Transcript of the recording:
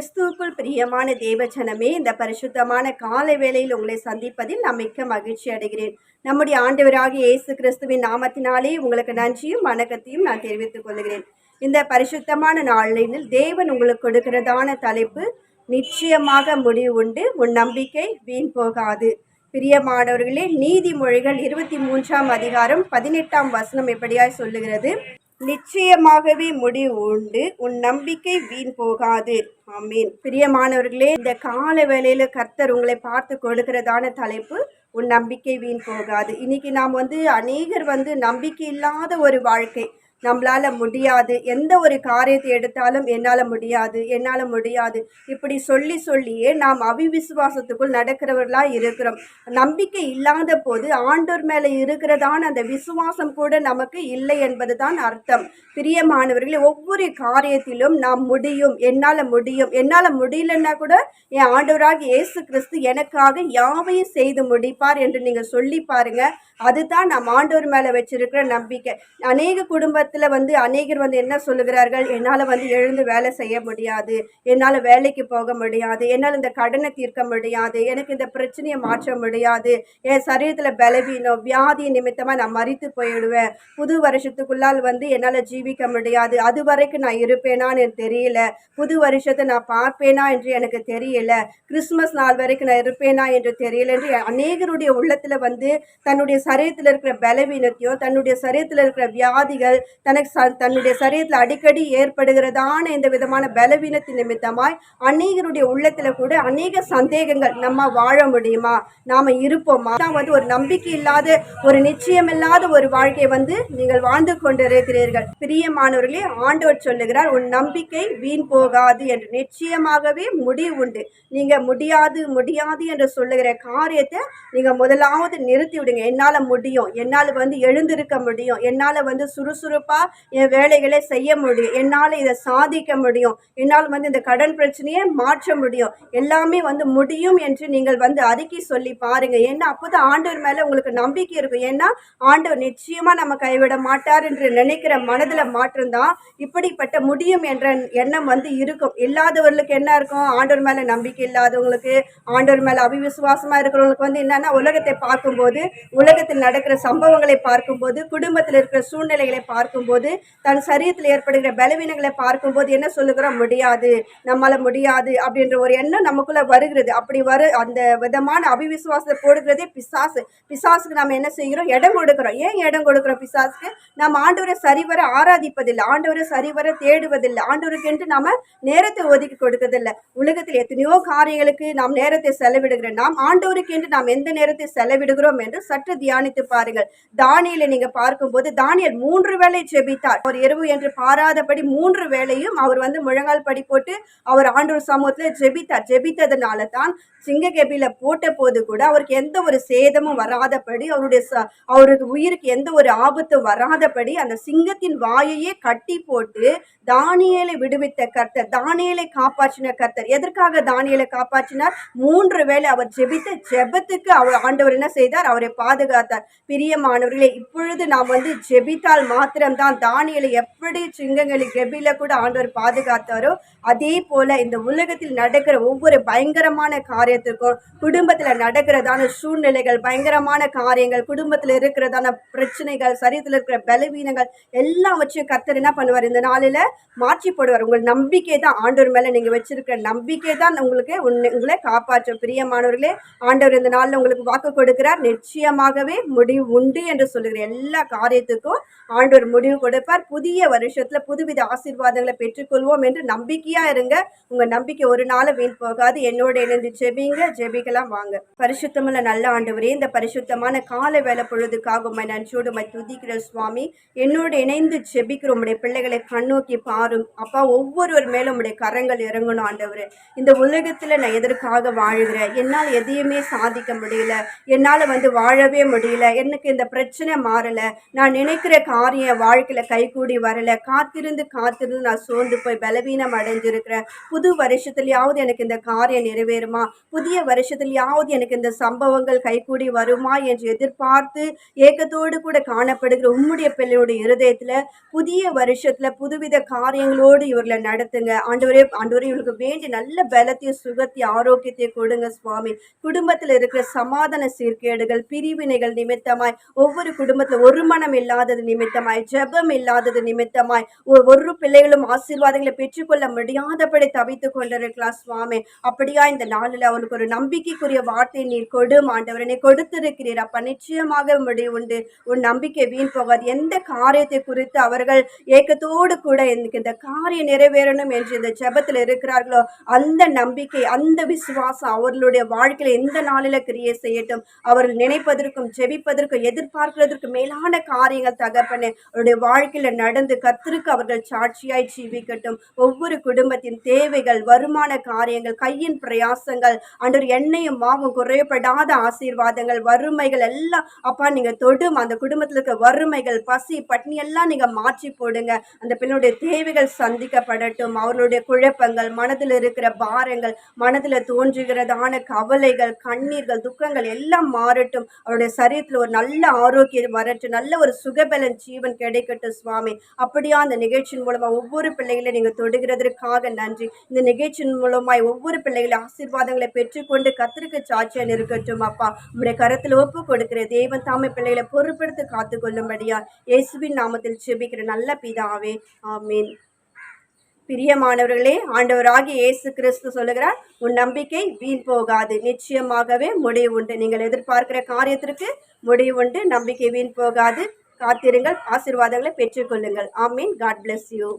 கிறிஸ்துவுக்குள் பிரியமான தேவஜனமே இந்த பரிசுத்தமான காலை வேளையில் உங்களை சந்திப்பதில் நான் மிக்க மகிழ்ச்சி அடைகிறேன். நம்முடைய ஆண்டவராக இயேசு கிறிஸ்துவின் நாமத்தினாலே உங்களுக்கு நன்றியும் வணக்கத்தையும் நான் தெரிவித்துக் கொள்கிறேன். இந்த பரிசுத்தமான நாளில் தேவன் உங்களுக்கு கொடுக்கிறதான தலைப்பு நிச்சயமாக முடிவு உண்டு உன் நம்பிக்கை வீண் போகாது. பிரியமானவர்களே நீதிமொழிகள் இருபத்தி மூன்றாம் அதிகாரம் பதினெட்டாம் வசனம் எப்படியாய் சொல்லுகிறது? நிச்சயமாகவே முடிவு உண்டு. உன் நம்பிக்கை வீண் போகாது. ஆமீன். பிரியமானவர்களே இந்த கால வேளையில கர்த்தர் உங்களை பார்த்து கொடுக்கிறதான தலைப்பு உன் நம்பிக்கை வீண் போகாது. இன்னைக்கு நாம் வந்து அநேகர் வந்து நம்பிக்கை இல்லாத ஒரு வாழ்க்கை. நம்மளால முடியாது. எந்த ஒரு காரியத்தை எடுத்தாலும் என்னால் முடியாது என்னால் முடியாது. இப்படி சொல்லி சொல்லியே நாம் அவிவிசுவாசத்துக்குள் நடக்கிறவர்களாக இருக்கிறோம். நம்பிக்கை இல்லாத போது ஆண்டோர் மேலே இருக்கிறதான அந்த விசுவாசம் கூட நமக்கு இல்லை என்பது தான் அர்த்தம். பிரியமானவர்களே ஒவ்வொரு காரியத்திலும் நாம் முடியும் என்னால் முடியும். என்னால் முடியலன்னா கூட என் ஆண்டவராக இயேசு கிறிஸ்து எனக்காக யாவையும் செய்து முடிப்பார் என்று நீங்கள் சொல்லி பாருங்கள் அதுதான் நம் ஆண்டோர் மேலே வச்சிருக்கிற நம்பிக்கை. அநேக குடும்பத்தில் வந்து அநேகர் வந்து என்ன சொல்லுகிறார்கள்? என்னால் வந்து எழுந்து வேலை செய்ய முடியாது. என்னால் வேலைக்கு போக முடியாது. என்னால் இந்த கடனை தீர்க்க முடியாது. எனக்கு இந்த பிரச்சனையை மாற்ற முடியாது. என் சரீரத்தில் பலவீனம் வியாதி நிமித்தமாக நான் மறித்து போயிடுவேன். புது வருஷத்துக்குள்ளால் வந்து என்னால் ஜீவிக்க முடியாது. அது வரைக்கும் நான் இருப்பேனான்னு எனக்கு தெரியல. புது வருஷத்தை நான் பார்ப்பேனா என்று எனக்கு தெரியல. கிறிஸ்மஸ் நாள் வரைக்கும் நான் இருப்பேனா என்று தெரியல என்று அநேகருடைய உள்ளத்தில் வந்து தன்னுடைய சரீரத்தில் இருக்கிற பலவீனத்தையும் தன்னுடைய சரீரத்தில் இருக்கிற வியாதிகள் தனக்கு ச தன்னுடைய சரீரத்தில் அடிக்கடி ஏற்படுகிறதான இந்த விதமான பலவீனத்தின் நிமித்தமாய் அநேகருடைய உள்ளத்தில் கூட அநேக சந்தேகங்கள் நம்ம வாழ முடியுமா? நாம் இருப்போமா? நாம் வந்து ஒரு நம்பிக்கை இல்லாத ஒரு நிச்சயமில்லாத ஒரு வாழ்க்கையை வந்து நீங்கள் வாழ்ந்து கொண்டிருக்கிறீர்கள். பிரியமானவர்களே ஆண்டவர் சொல்லுகிறார் உன் நம்பிக்கை வீண் போகாது என்று. நிச்சயமாகவே முடிவு உண்டு. நீங்கள் முடியாது முடியாது என்று சொல்லுகிற காரியத்தை நீங்கள் முதலாவது நிறுத்தி விடுங்க என்னால் முடியும். என்னால் வந்து எழுந்திருக்க முடியும். என்னால் வந்து சுறுசுறுப்பாக என் வேலைகளை செய்ய முடியும். என்னால் இதை சாதிக்க முடியும். என்னால் வந்து இந்த கடன் பிரச்சனையை மாற்ற முடியும். எல்லாமே வந்து முடியும் என்று நீங்கள் வந்து அறிக்கை சொல்லி பாருங்கள் ஏன்னா அப்போ தான் ஆண்டவர் மேலே உங்களுக்கு நம்பிக்கை இருக்கும். ஏன்னா ஆண்டவர் நிச்சயமாக நம்ம கைவிட மாட்டார் என்று நினைக்கிற மனதில் மாற்றம்தான் இப்படிப்பட்ட முடியும் என்ற எண்ணம் வந்து இருக்கும். இல்லாதவர்களுக்கு என்ன இருக்கும்? ஆண்டவர் மேலே நம்பிக்கை இல்லாதவங்களுக்கு ஆண்டவர் மேலே அவிவிசுவாசமா இருக்கிறவங்களுக்கு வந்து என்னென்னா உலகத்தை பார்க்கும்போது உலகத்தில் நடக்கிற சம்பவங்களை பார்க்கும்போது குடும்பத்தில் இருக்கிற சூழ்நிலைகளை பார்க்கும்போது தன் சரீரத்தில் ஏற்படுகிற பலவீனங்களை பார்க்கும்போது என்ன சொல்லுகிறோம்? முடியாது. நம்மளால் முடியாது. அப்படின்ற ஒரு எண்ணம் நமக்குள்ள வருகிறது. அப்படி வரு அந்த விதமான அபிவிசுவாசத்தை போடுகிறதே பிசாசு. பிசாசுக்கு நம்ம என்ன செய்கிறோம்? இடம் கொடுக்கிறோம். ஏன் இடம் கொடுக்கிறோம் பிசாசுக்கு? நம்ம ஆண்டவரை சரிவர ஆராதிப்பதில்லை. ஆண்டவரை சரிவர தேடுவதில்லை. ஆண்டவருக்கென்று நாம நேரத்தை ஒதுக்கி கொடுக்கறதில்லை. உலகத்தில் எத்தனையோ காரியங்களுக்கு நாம் நேரத்தை செலவிடுகிறோம். நாம் ஆண்டவருக்கென்று நாம் எந்த நேரத்தை செலவிடுகிறோம் என்று சற்று தியானித்து பாருங்கள். தானியலை நீங்க பார்க்கும்போது தானியல் மூன்று வேளை ஜெபித்தார். ஒரு இரவு என்று பாராதபடி மூன்று வேளையும் அவர் வந்து முழங்கால் படி போட்டு அவர் ஆண்டவர் சமூகத்தில் ஜெபித்தார். ஜெபித்ததுனால தான் சிங்ககெபியில போட்ட போது கூட அவருக்கு எந்த ஒரு சேதமும் வராதபடி அவருடைய ச- அவருக்கு உயிருக்கு எந்த ஒரு ஆபத்தும் வராதபடி அந்த சிங்கத்தின் வாயையே கட்டி போட்டு தானியலை விடுவித்த கர்த்தர் தானியலை காப்பாற்றின கர்த்தர். எதற்காக தானியலை காப்பாற்றினார்? மூன்று வேளை அவர் ஜெபித்த ஜெபத்துக்கு அவர் ஆண்டவர் என்ன செய்தார்? அவரை பாதுகாத்தார் பிரியமானவர்களே இப்பொழுது நாம் வந்து ஜெபித்தால் மாத்திரம்தான் தானியலை எப்படி சிங்கங்களை ஜெபில கூட ஆண்டவர் பாதுகாத்தாரோ அதே போல இந்த உலகத்தில் நடக்கிற ஒவ்வொரு பயங்கரமான காரியத்துக்கும் குடும்பத்தில் நடக்கிறதான சூழ்நிலைகள் பயங்கரமான காரியங்கள் குடும்பத்தில் இருக்கிறதான பிரச்சனைகள் சரீரத்தில் இருக்கிற பலவீனங்கள் எல்லாம் வச்சு கர்த்தர் என்ன பண்ணுவார்? இந்த நாளில் மாற்றி போடுவார். உங்கள் நம்பிக்கை தான் ஆண்டவர் மேலே நீங்கள் வச்சிருக்கிற நம்பிக்கை தான் உங்களுக்கு உங்களை காப்பாற்றும். பிரியமானவர்களே ஆண்டவர் இந்த நாளில் உங்களுக்கு வாக்கு கொடுக்கிறார். நிச்சயமாகவே முடிவு உண்டு என்று சொல்லுகிற எல்லா காரியத்துக்கும் ஆண்டவர் முடிவு கொடுப்பார். புதிய வருஷத்துல புதுவித ஆசீர்வாதங்களை பெற்றுக்கொள்வோம் என்று நம்பிக்கையா இருங்க. உங்க நம்பிக்கை ஒரு நாள் வீண் போகாது. என்னோட இணைந்து ஜெபிங்க. ஜெபிக்கலாம் வாங்க. பரிசுத்தமுள்ள நல்ல ஆண்டவரே இந்த பரிசுத்தமான கால வேலை பொழுதுக்காக உம்மை நன்றியோடு உம்மை துதிக்கிற சுவாமி என்னோடு இணைந்து ஜெபிக்கிற உடைய பிள்ளைகளை கண்ணோக்கி பாரும். அப்பா ஒவ்வொருவர் மேலும் உடைய கரங்கள் இறங்கணும் ஆண்டவர். இந்த உலகத்துல நான் எதற்காக வாழுகிறேன்? என்னால் எதையுமே சாதிக்க முடியல. என்னால் வந்து வாழவே முடியல. எனக்கு இந்த பிரச்சனை மாறல. நான் நினைக்கிற காரியம் வாழ்க்கையில கைகூடி வரல. காத்திருந்து காத்திருந்து நான் சோர்ந்து போய் பலவீனம் அடைஞ்சிருக்கிறேன். புது வருஷத்துலயாவது எனக்கு இந்த காரியம் நிறைவேறுமா? புதிய வருஷத்துலயாவது எனக்கு இந்த சம்பவங்கள் கைகூடி வருமா என்று எதிர்பார்த்து ஏக்கத்தோடு கூட காணப்படுகிற உம்முடைய பிள்ளையுடைய இருதயத்துல புதிய வருஷத்துல புதுவித காரியங்களோடு இவர்களை நடத்துங்க. ஆண்டவரே ஆண்டவரே இவர்களுக்கு வேண்டி நல்ல பலத்தையும் சுகத்தையும் ஆரோக்கியத்தையும் கொடுங்க சுவாமி. குடும்பத்தில் இருக்கிற சமாதான சீர்கேடுகள் பிரிவினைகள் நிமித்தமாய் ஒவ்வொரு குடும்பத்துல ஒரு மனம் இல்லாதது நிமித்தமாய் ஜபம் இல்லாதது நிமித்தமாய் ஒ- ஒரு பிள்ளைகளும் ஆசீர்வாதங்களை பெற்றுக்கொள்ள முடியாதபடி தவித்து கொண்டிருக்கலாம் சுவாமி. அப்படியா இந்த நாளில் அவனுக்கு ஒரு நம்பிக்கைக்குரிய வார்த்தை நீர் கொடும் ஆண்டவர் நீ கொடுத்திருக்கிறீர். அப்ப நிச்சயமாக முடிவு உண்டு. உன் நம்பிக்கை வீண் போகாது. எந்த காரியத்தை குறித்து அவர்கள் ஏக்கத்தோடு கூட எனக்கு இந்த காரியம் நிறைவேறணும் என்று இந்த ஜபத்தில் இருக்கிறார்களோ அந்த நம்பிக்கை அந்த விசுவாசம் அவர்களுடைய வாழ்க்கையில எந்த நாளில கிரியை செய்யட்டும் அவர்கள் நினைப்பதற்கும் ஜெபிப்பதற்கு எதிர்பார்க்கிறதற்கு மேலான காரியங்கள் தகப்பனே அவருடைய வாழ்க்கையில நடந்து கத்திருக்கு அவர்கள் சாட்சியாய் ஜீவிக்கட்டும். ஒவ்வொரு குடும்பத்தின் தேவைகள் வருமான காரியங்கள் கையின் பிரயாசங்கள் அன்று எண்ணெயும் மாவும் குறையப்படாத ஆசீர்வாதங்கள் வறுமைகள் எல்லாம் அப்பா நீங்க தொடும் அந்த குடும்பத்தில் இருக்க வறுமைகள் பசி பட்னி எல்லாம் நீங்க மாற்றி போடுங்க. அந்த பெண்ணுடைய தேவைகள் சந்திக்கப்படட்டும். அவர்களுடைய குழப்பங்கள் மனதில் இருக்கிற பாரங்கள் மனதில் தோன்றுகிறதான கவலைகள் கண்ணீர்கள் துக்கங்கள் எல்லாம் மாறட்டும். அவருடைய காரியத்தில் ஒரு நல்ல ஆரோக்கியம் வரட்டும் நல்ல ஒரு சுகபலன் ஜீவன் கிடைக்கட்டும் சுவாமி. அப்படியா அந்த நிகழ்ச்சியின் மூலமாக ஒவ்வொரு பிள்ளைகளையும் நீங்கள் தொடுகிறதற்காக நன்றி. இந்த நிகழ்ச்சியின் மூலமாய் ஒவ்வொரு பிள்ளைகளையும் ஆசீர்வாதங்களை பெற்றுக்கொண்டு கத்திரிக்க சாட்சியன் இருக்கட்டும் அப்பா. உங்களுடைய கரத்தில் ஒப்பு கொடுக்கிற தேவன் தாமை பிள்ளைகளை பொறுப்பெடுத்து காத்துக்கொள்ளும்படியா. இயேசுவின் நாமத்தில் செபிக்கிற நல்ல பிதாவே. ஆமீன். பிரியமானவர்களே ஆண்டவராகி இயேசு கிறிஸ்து சொல்லுகிறார் உன் நம்பிக்கை வீண் போகாது நிச்சயமாகவே முடிவு உண்டு. நீங்கள் எதிர்பார்க்கிற காரியத்திற்கு முடிவு உண்டு நம்பிக்கை வீண் போகாது. காத்திருங்கள் ஆசீர்வாதங்களை பெற்றுக்கொள்ளுங்கள். ஆமீன். God bless you